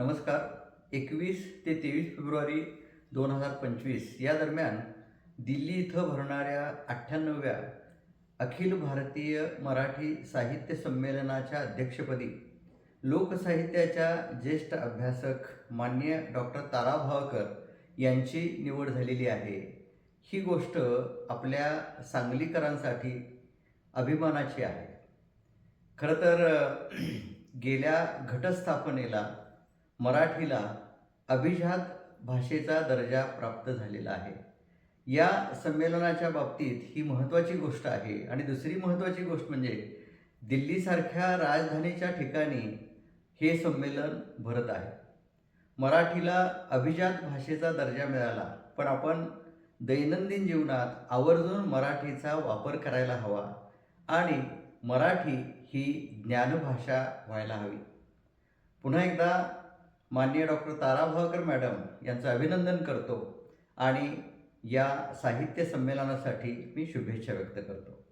नमस्कार. एकवीस ते तेवीस फेब्रुवारी दोन हजार पंचवीस या दरम्यान दिल्ली इथं भरणाऱ्या अठ्ठ्याण्णव्या अखिल भारतीय मराठी साहित्य संमेलनाच्या अध्यक्षपदी लोकसाहित्याच्या ज्येष्ठ अभ्यासक मान्य डॉक्टर तारा भावकर यांची निवड झालेली आहे. ही गोष्ट आपल्या सांगलीकरांसाठी अभिमानाची आहे. खरं तर गेल्या घटस्थापनेला मराठीला अभिजात भाषेचा दर्जा प्राप्त झालेला आहे. या संमेलनाच्या बाबतीत ही महत्त्वाची गोष्ट आहे आणि दुसरी महत्त्वाची गोष्ट म्हणजे दिल्लीसारख्या राजधानीच्या ठिकाणी हे संमेलन भरत आहे. मराठीला अभिजात भाषेचा दर्जा मिळाला पण आपण दैनंदिन जीवनात आवर्जून मराठीचा वापर करायला हवा आणि मराठी ही ज्ञानभाषा व्हायला हवी. पुन्हा एकदा माननीय डॉक्टर तारा भावकर मॅडम यांचं अभिनंदन करतो आणि या साहित्य संमेलनासाठी मी शुभेच्छा व्यक्त करतो.